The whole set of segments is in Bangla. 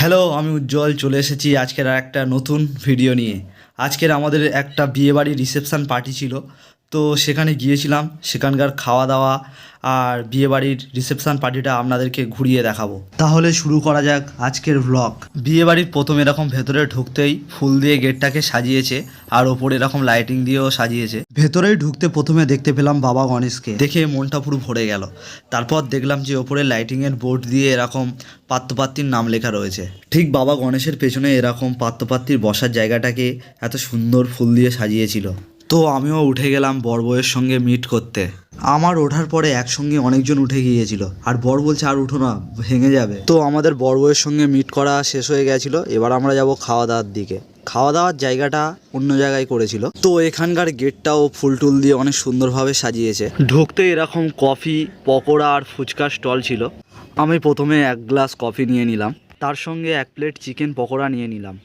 হ্যালো আমি উজ্জ্বল, চলে এসেছি আজকের একটা নতুন ভিডিও নিয়ে। আজকের আমাদের একটা বিয়েবাড়ির রিসেপশান পার্টি ছিল। তো সেখানে গিয়েছিলাম, সেখানকার খাওয়া দাওয়া আর বিয়েবাড়ির রিসেপশন পার্টিটা আপনাদেরকে ঘুরিয়ে দেখাবো। তাহলে শুরু করা যাক আজকের ব্লগ বিয়েবাড়ির প্রথম এরকম ভেতরে ঢুকতেই ফুল দিয়ে গেটটাকে সাজিয়েছে আর ওপরে এরকম লাইটিং দিয়েও সাজিয়েছে। ভেতরেই ঢুকতে প্রথমে দেখতে পেলাম বাবা গণেশকে। দেখে মনটা পুরো ভরে গেল। তারপর দেখলাম যে ওপরে লাইটিংয়ের বোর্ড দিয়ে এরকম পাত্রপাত্রীর নাম লেখা রয়েছে। ঠিক বাবা গণেশের পেছনে এরকম পাত্রপাত্রীর বসার জায়গাটাকে এত সুন্দর ফুল দিয়ে সাজিয়েছিল। তো আমিও উঠে গেলাম বর বউয়ের সঙ্গে মিট করতে। আমার ওঠার পরে একসঙ্গে অনেকজন উঠে গিয়েছিল। আর বর বলছে, আর উঠো না, ভেঙে যাবে। তো আমাদের বর বউয়ের সঙ্গে মিট করা শেষ হয়ে গেছিল। এবার আমরা যাব খাওয়া দাওয়ার দিকে। খাওয়া দাওয়ার জায়গাটা অন্য জায়গায় করেছিল। তো এখানকার গেটটাও ফুল টুল দিয়ে অনেক সুন্দরভাবে সাজিয়েছে। ঢুকতে এরকম কফি, পকোড়া আর ফুচকা স্টল ছিল। আমি প্রথমে এক গ্লাস কফি নিয়ে নিলাম। তার সঙ্গে এক প্লেট চিকেন পকোড়া নিয়ে নিলাম।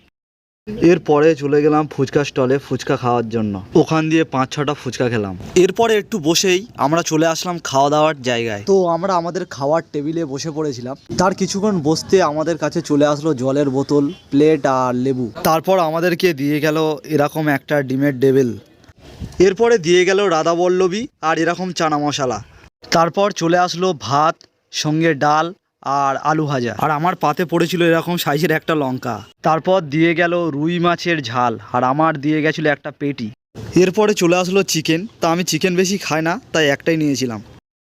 এরপরে চলে গেলাম ফুচকা স্টলে ফুচকা খাওয়ার জন্য। ওখান দিয়ে পাঁচ ছটা ফুচকা খেলাম। এরপরে একটু বসেই আমরা চলে আসলাম খাওয়া দাওয়ার জায়গায়। তো আমরা আমাদের খাওয়ার টেবিলে বসে পড়েছিলাম। তার কিছুক্ষণ বসতে আমাদের কাছে চলে আসলো জলের বোতল প্লেট আর লেবু। তারপর আমাদেরকে দিয়ে গেল এরকম একটা ডিমের ডেবিল এরপরে দিয়ে গেল রাধা বল্লবী আর এরকম চানা মশলা। তারপর চলে আসলো ভাত সঙ্গে ডাল আর আলু ভাজা। আর আমার পাতে পড়েছিল এরকম সাইজের একটা লঙ্কা। তারপর দিয়ে গেল রুই মাছের ঝাল আর আমার দিয়ে গেছিল একটা পেটি। এরপরে চলে আসলো চিকেন তা আমি চিকেন বেশি খাই না তাই একটাই নিয়েছিলাম।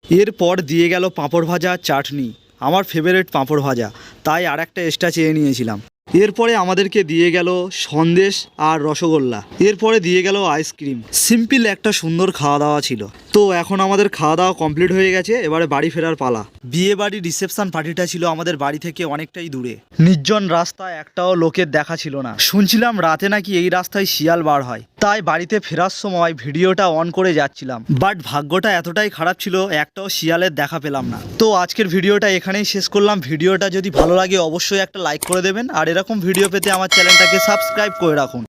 এরপর দিয়ে গেল পাঁপড় ভাজা চাটনি আমার ফেভারিট পাঁপড় ভাজা তাই আর একটা এক্সট্রা চেয়ে নিয়েছিলাম। এরপরে আমাদেরকে দিয়ে গেল সন্দেশ আর রসগোল্লা। এরপরে দিয়ে গেল আইসক্রিম সিম্পল একটা সুন্দর খাওয়া দাওয়া ছিল। তো এখন আমাদের খাওয়া দাওয়া কমপ্লিট হয়ে গেছে এবারে বাড়ি ফেরার পালা। বিয়ে বাড়ি রিসেপশন পার্টিটা ছিল আমাদের বাড়ি থেকে অনেকটাই দূরে। নির্জন রাস্তায় একটাও লোকের দেখা ছিল না। শুনছিলাম রাতে নাকি এই রাস্তায় শিয়াল বার হয়। তাই বাড়িতে ফেরার সময় ভিডিওটা অন করে যাচ্ছিলাম। বাট ভাগ্যটা এতটাই খারাপ ছিল একটাও শিয়ালের দেখা পেলাম না। তো আজকের ভিডিওটা এখানেই শেষ করলাম। ভিডিওটা যদি ভালো লাগে অবশ্যই একটা লাইক করে দেবেন। আর এরকম ভিডিও পেতে আমার চ্যানেলটাকে সাবস্ক্রাইব করে রাখুন।